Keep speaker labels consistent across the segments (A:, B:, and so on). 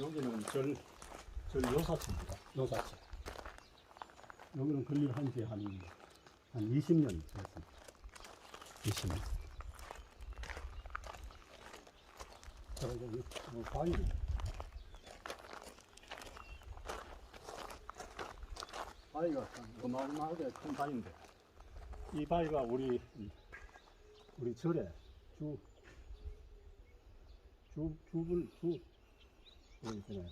A: 여기는 절, 절 요사치입니다. 요사치. 여기는 건립한 지 한, 한 20년 됐습니다. 20년. 그리고 이 어, 바위. 바위가 참 어마어마하게 큰 바위인데, 이 바위가 우리, 우리 절에 주, 주, 주불, 주, 그 있잖아요.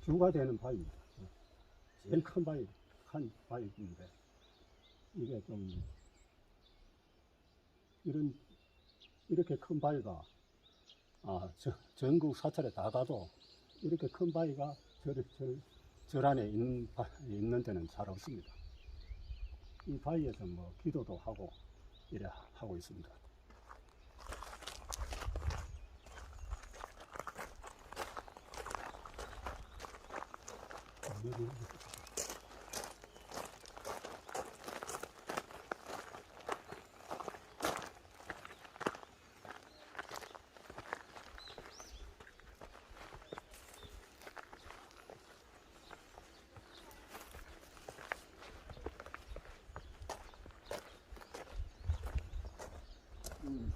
A: 주가 되는 바위입니다. 제일 큰 바위, 큰 바위인데, 이게 좀, 이런, 이렇게 큰 바위가, 아, 저, 전국 사찰에 다 가도, 이렇게 큰 바위가 절, 절, 절 안에 있는, 바, 있는 데는 잘 없습니다. 이 바위에서 뭐, 기도도 하고, 이래 하고 있습니다. 음,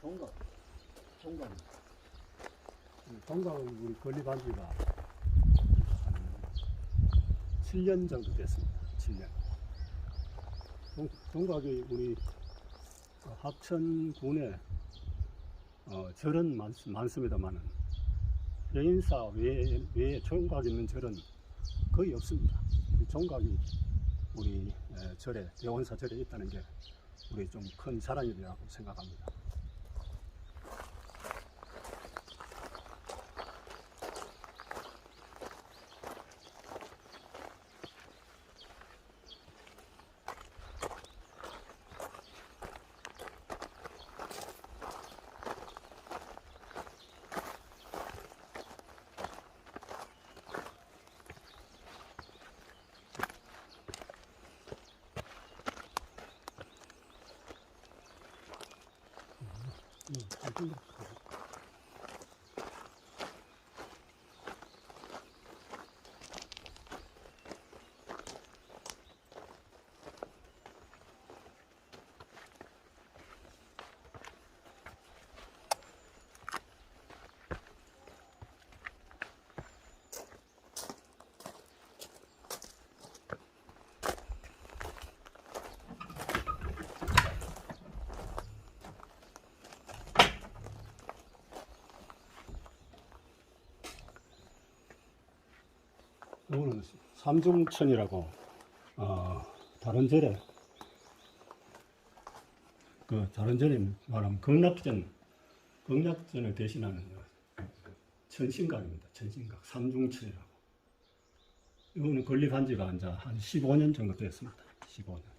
A: 종각, 종각. 음, 종각은 우리 건립한 지가 한 7년 정도 됐습니다. 7년. 종, 종각이 우리 합천군에 어, 절은 많, 많습니다만은 여인사 외에, 외에 종각 있는 절은 거의 없습니다. 이 종각이 우리 에, 절에 대원사 절에 있다는 게 우리 좀 큰 자랑이라고 생각합니다. 음, 알겠습니다. 이거는 삼중천이라고 어, 다른 절에 그 다른 절에 말하면 극락전 극락전을 대신하는 천신각입니다. 천신각 삼중천이라고 이거는 건립한 지가 한 15년 정도 됐습니다. 15년.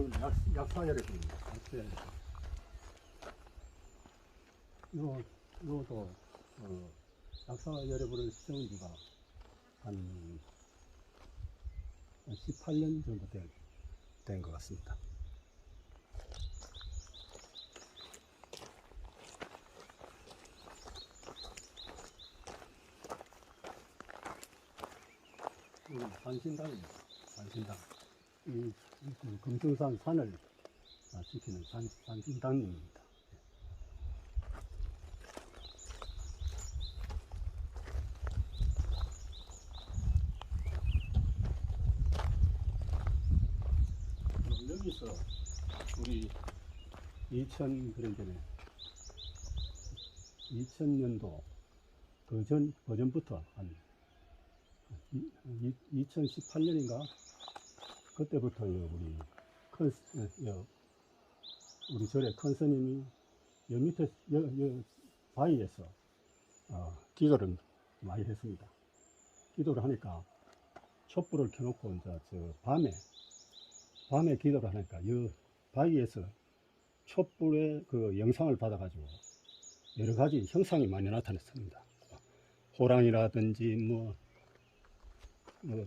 A: 여기 약, 약사열입니다. 약사열. 요, 요도, 어, 약사열애부를 세운 지가 한, 한 18년 정도 된, 된것 같습니다. 이건 산신당입니다. 산신당. 이, 이 금중산 산을 아, 지키는 산, 산신당입니다. 그럼 여기서 우리 2000 그런데네 2000년도 그전 그전부터 한 2018년인가 그때부터 요 우리 큰 스- 요 우리 절의 큰 스님이 여 밑에 여, 여 바위에서 어, 기도를 많이 했습니다. 기도를 하니까 촛불을 켜놓고 이제 저 밤에 밤에 기도를 하니까 여 바위에서 촛불의 그 영상을 받아가지고 여러 가지 형상이 많이 나타났습니다. 호랑이라든지 뭐, 뭐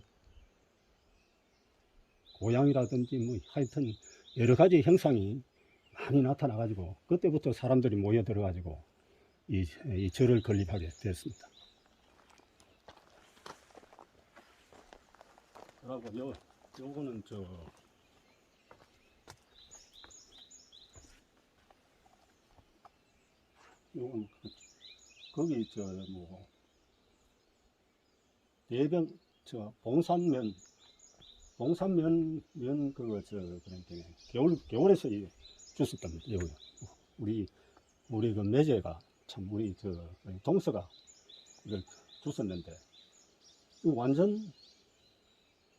A: 고양이라든지 뭐 하여튼 여러 가지 형상이 많이 나타나 가지고 그때부터 사람들이 모여들어 가지고 이, 이 절을 건립하게 됐습니다. 그리고 요 요거는 저 요건 그- 거기 저뭐 대병 저 봉산면 봉산면 면 그거 저 그러니까 겨울 겨울에서 이 줬었답니다. 여기 우리 우리 그 매제가 참 우리 저 동서가 이걸 줬었는데 이 완전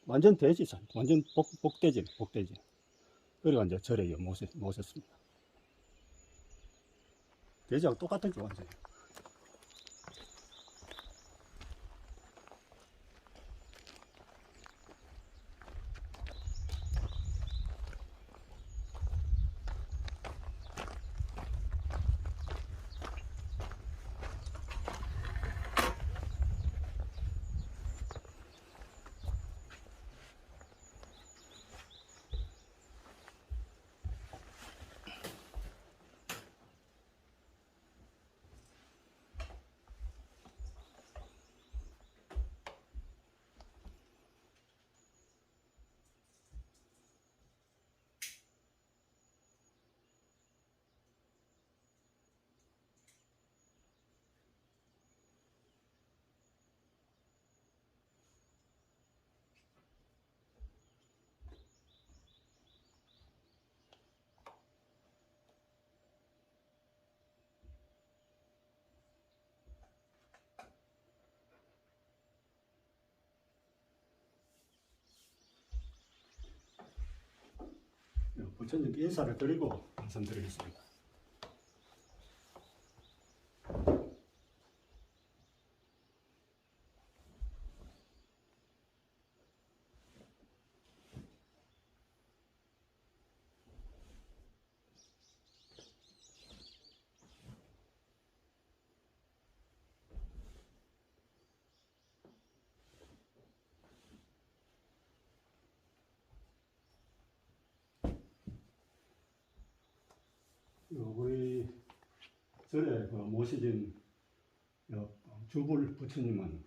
A: 완전 돼지산 완전 복, 복돼지 복돼지 그래가 이제 절에 요 모셨, 모셨습니다. 돼지하고 똑같은 게 완전히. 부처님께 인사를 드리고 말씀드리겠습니다. 어, 우리 절에 그 모시진 어, 주불 부처님은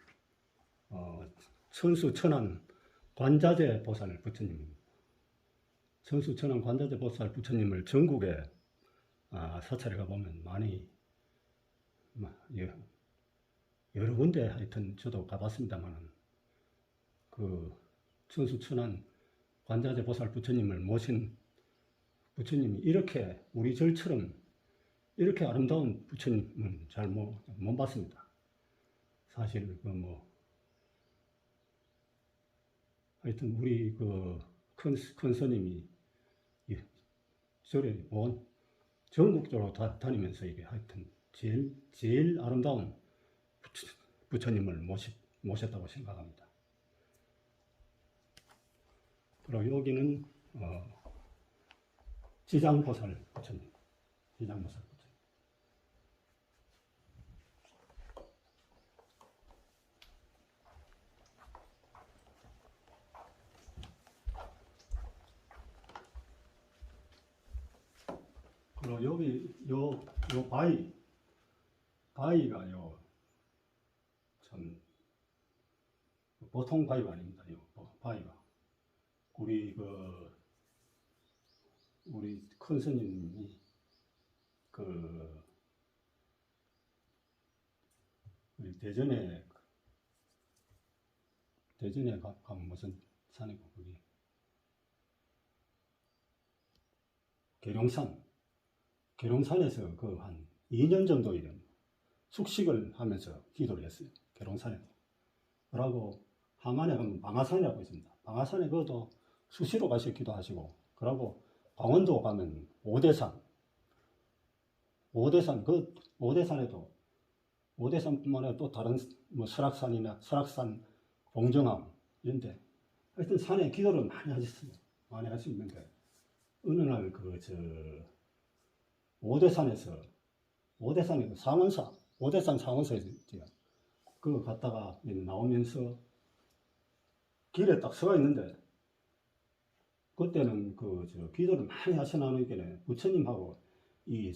A: 어, 천수 천안 관자재 보살 부처님입니다. 천수 천안 관자재 보살 부처님을 전국에 아, 사찰에 가보면 많이 여러 군데 하여튼 저도 가봤습니다만은 그 천수 천안 관자재 보살 부처님을 모신 부처님이 이렇게 우리 절처럼 이렇게 아름다운 부처님은 잘못 못 봤습니다. 사실 그 뭐 하여튼 우리 그큰 큰 스님이 이 절에 온 전국적으로 다, 다니면서 이게 하여튼 제일 제일 아름다운 부처, 부처 님을 모시, 모셨다고 생각합니다. 그리고 여기는 어, 지장보살 부처님, 지장보살 그리고 여기 요, 요 바위, 바위가 요, 참, 보통 바위가 아닙니다. 요 바위가. 우리 그, 우리 큰 스님이 그 우리 대전에 대전에 가, 가면 무슨 산이고 거기 계룡산 계룡산에서 그 한 2년 정도 이런 숙식을 하면서 기도를 했어요. 계룡산에도. 그러고 하만에 가면 방아산이라고 있습니다. 방아산에 그것도 수시로 가서 기도하시고 그러고 강원도 가면 오대산 오대산 그 오대산에도 오대산뿐만 아니라 또 다른 뭐 설악산이나 설악산 공정암 이런데 하여튼 산에 기도를 많이 하셨어요. 많이 하시는데 어느 날 그 저 오대산에서 오대산에 그 상원사 오대산 상원사에서 그거 갔다가 나오면서 길에 딱 서가 있는데 그때는 그 저 기도를 많이 하시나는 게 부처님하고 이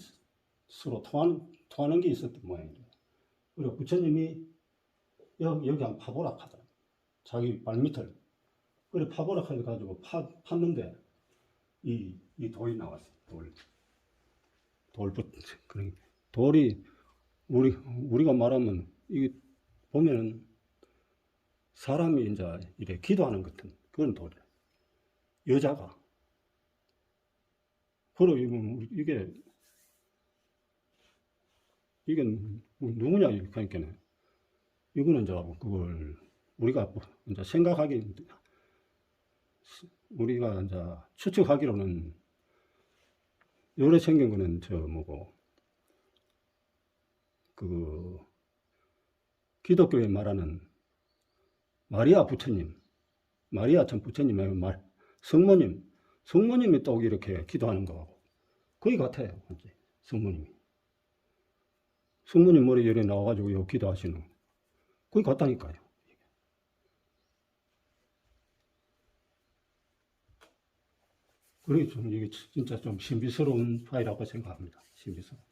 A: 서로 통하는 통하는 게 있었던 모양이에요. 그리고 부처님이 여기 여기 한 파보라 하다. 자기 발밑을 그래 파보라 해 가지고 파 팠는데 이 이 돌이 나왔어요. 돌. 돌부터 그런 돌이 우리 우리가 말하면 이게 보면은 사람이 이제 이래 기도하는 것 같은 그런 돌이에요. 여자가. 그리고 이거 이게 이게 누구냐 그러니까 이거는 이제 그걸 우리가 이제 생각하기 우리가 이제 추측하기로는 요래 생긴 거는 저 뭐고 그 기독교에 말하는 마리아 부처님 마리아 참 부처님의 말 성모님 성모님이 또 이렇게 기도하는 거하고 거의 같아요 이제 성모님이. 성모님 머리 열에 나와가지고 요 기도하시는 거의 같다니까요 그러기 좀 이게 진짜 좀 신비스러운 파이라고 생각합니다. 신비스러운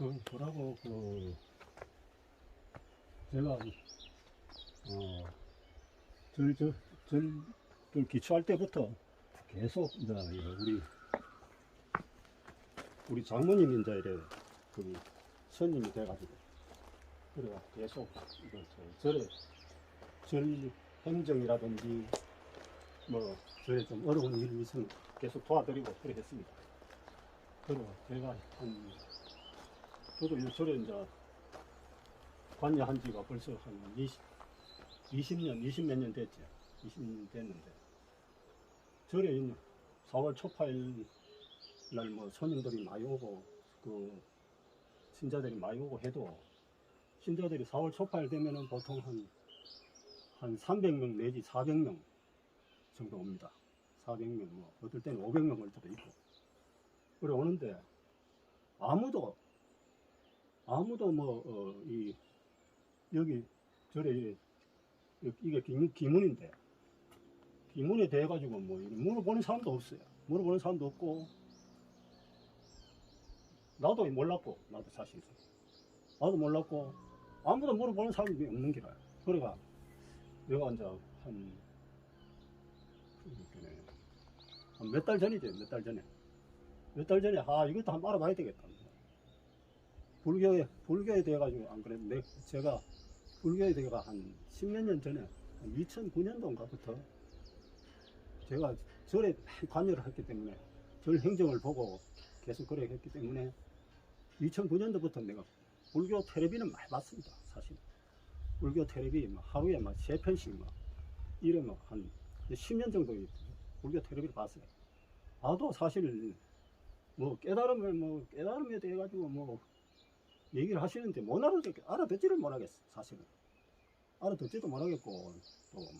A: 그 뭐라고 그 제가 어절저절 기초할 때부터 계속 이제 우리 우리 장모님이 이제 이래 그 선임이 돼가지고 그래가 계속 이거 저 절에 절 행정이라든지 뭐 절에 좀 어려운 일이 있으면 계속 도와드리고 그래 했습니다. 그리고 제가 한 저도 이 절에 이제 관여한 지가 벌써 한 20, 20년, 20 몇 년 됐죠. 20년 됐는데. 절에 있는 4월 초파일 날 뭐 손님들이 많이 오고, 그, 신자들이 많이 오고 해도, 신자들이 4월 초파일 되면은 보통 한, 한 300명 내지 400명 정도 옵니다. 400명, 뭐, 어떨 때는 500명 올 때도 있고. 그래 오는데, 아무도 아무도 뭐, 어, 이, 여기, 절에, 이- 이게 기문, 기문인데, 기문에 대해 가지고 뭐, 이렇게 물어보는 사람도 없어요. 물어보는 사람도 없고, 나도 몰랐고, 나도 사실. 나도 몰랐고, 아무도 물어보는 사람이 없는 기라. 그래가, 내가 이제 한, 한몇달 전이죠, 몇달 전에. 몇 달 전에, 아, 이것도 한번 알아봐야 되겠다. 불교에 불교에 대해 가지고 안 그랬는데 제가 불교에 대해가 한 십몇 년 전에 2009년도인가부터 제가 절에 관여를 했기 때문에 절 행정을 보고 계속 그래 했기 때문에 2009년도부터 내가 불교 텔레비는 많이 봤습니다 사실. 불교 텔레비 막 하루에 막 세 편씩 막 이래 막한 10년 정도 불교 텔레비를 봤어요. 나도 사실 뭐 깨달음을 뭐 깨달음에 대해 가지고 뭐 얘기를 하시는데 못 알아듣, 알아듣지를 못하겠어, 사실은. 알아듣지도 못하겠고, 또 뭐,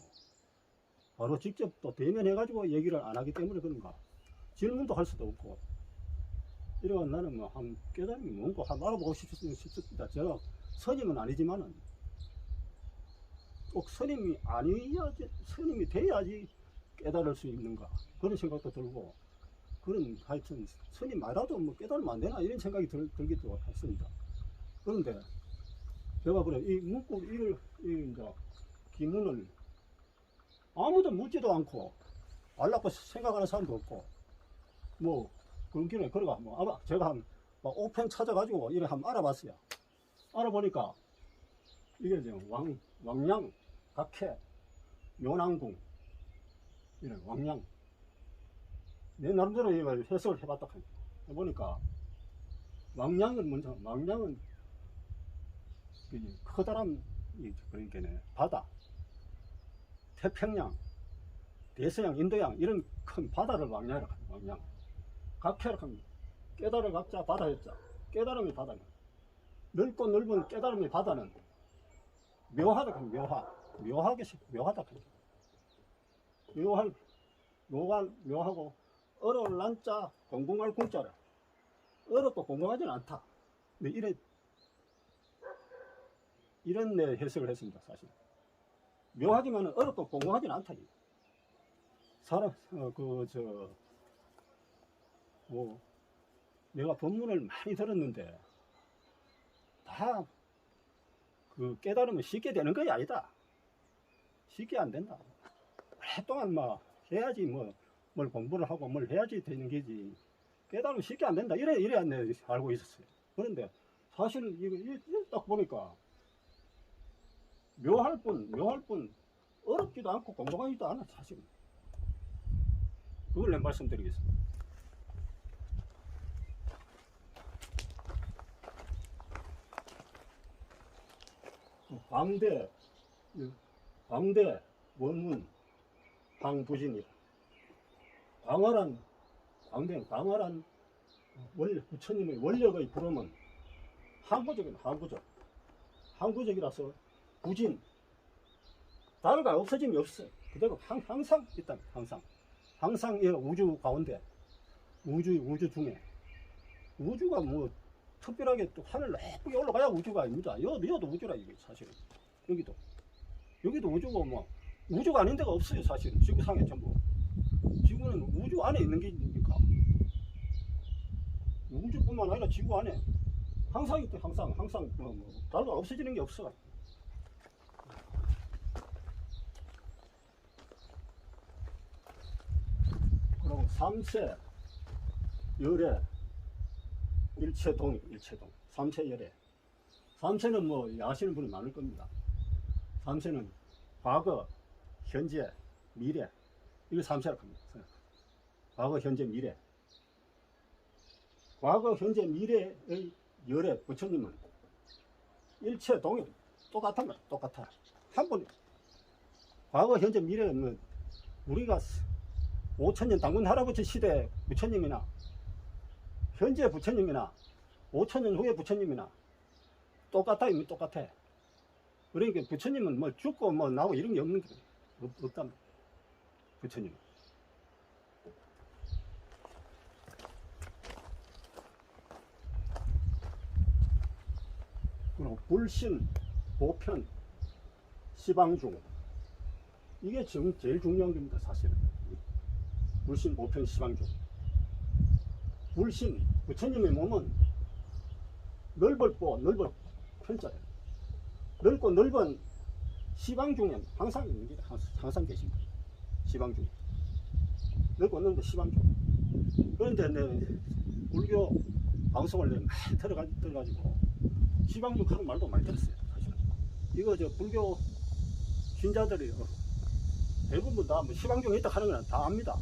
A: 바로 직접 또 대면해 가지고 얘기를 안 하기 때문에 그런가. 질문도 할 수도 없고. 이래가 나는 뭐, 한 깨달음이 뭔고, 한 알아보고 싶, 싶습니다. 제가 선임은 아니지만은, 꼭 스님이 아니야지 스님이 돼야지 깨달을 수 있는가 그런 생각도 들고 그런 하여튼 스님 말라도 뭐 깨달으면 안 되나 이런 생각이 들, 들기도 했습니다. 그런데 제가 그래 이 문구 이걸 이 이제 기문을 아무도 묻지도 않고 알라고 생각하는 사람도 없고 뭐 그런 길에 그래가 뭐 아마 제가 한막 오펜 찾아가지고 이래 한번 알아봤어요. 알아보니까 이게 지금 왕 왕량 각해 요난궁 이런 왕량 내 나름대로 이걸 해석을 해봤다 하니 해보니까 왕량은 먼저 왕량은 이 커다란 이 그러니까 바다. 태평양. 대서양 인도양 이런 큰 바다를 왕량이라고 합니다 왕량 각해라고 합니다 깨달을 각자 바다였자 깨달음의 바다는. 넓고 넓은 깨달음의 바다는 묘하다 합니다 묘하. 묘하게 시- 묘하다 합니다 묘할 묘할 묘하고 어려울 난자 공공할 공자라 어렵고 공공하지는 않다. 이래 이런 내 해석을 했습니다 사실 묘하지만 어렵고 공공하지는 않다. 사람 어, 그 저 뭐 내가 법문을 많이 들었는데 다 그 깨달으면 쉽게 되는 것이 아니다. 쉽게 안 된다. 오랫동안 막 해야지 뭐 뭘 공부를 하고 뭘 해야지 되는 게지. 깨달으면 쉽게 안 된다. 이래 이래 내 알고 있었어요. 그런데 사실 이거 이- 이딱 보니까 묘할 뿐 묘할 뿐 어렵지도 않고 공공하지도 않아 사실은. 그걸 내 말씀드리겠습니다. 광대, 광대, 원문, 방부진이다. 광활한, 광대, 광활한 원, 부처님의 원력의 부름은 항구적인 항구적. 항구적이라서 부진, 다르가 없어짐이 없어. 그대로 항, 항상 있다, 항상. 항상 이 우주 가운데, 우주, 우주 중에. 우주가 뭐, 특별하게 또 하늘 높게 올라가야 우주가 아닙니다. 여, 여도 우주라, 이게 사실은. 여기도. 여기도 우주고 뭐, 우주가 아닌 데가 없어요, 사실은. 지구상에 전부. 지구는 우주 안에 있는 게 있습니까? 우주뿐만 아니라 지구 안에 항상 있대, 항상, 항상, 뭐, 뭐, 다르가 없어지는 게 없어. 그리고 삼세, 열애, 일체동, 일체동. 삼세 열애. 삼세는 뭐 아시는 분이 많을 겁니다. 삼세는 과거, 현재, 미래. 이걸 삼세라고 합니다. 과거, 현재, 미래. 과거, 현재, 미래의 열애 부처님은 일체동일 똑같은 거야. 똑같아. 한 번. 과거, 현재, 미래는 뭐 우리가 5천년 당군 할아버지 시대 부처님이나 현재 부처님이나 5천년 후에 부처님이나 똑같아 이미 똑같아. 그러니까 부처님은 뭐 죽고 뭐 나오고 이런 게 없는 게 없, 없답니다. 부처님. 그리고 불신 보편 시방중. 이게 지금 제일 중요한 겁니다 사실은 불신 보편 시방중 불신 부처님의 몸은 넓을보 넓은 편자예요. 넓고 넓은 시방 중에 항상 항- 항상 계십니다. 시방 중에 넓고 넓은 시방 중. 그런데 내 불교 방송을 내가 많이 들어가 들어가지고 시방 중 하는 말도 많이 들었어요. 사실은 이거 저 불교 신자들이 어, 대부분 다 뭐 시방 중에 있다 하는 건 다 압니다.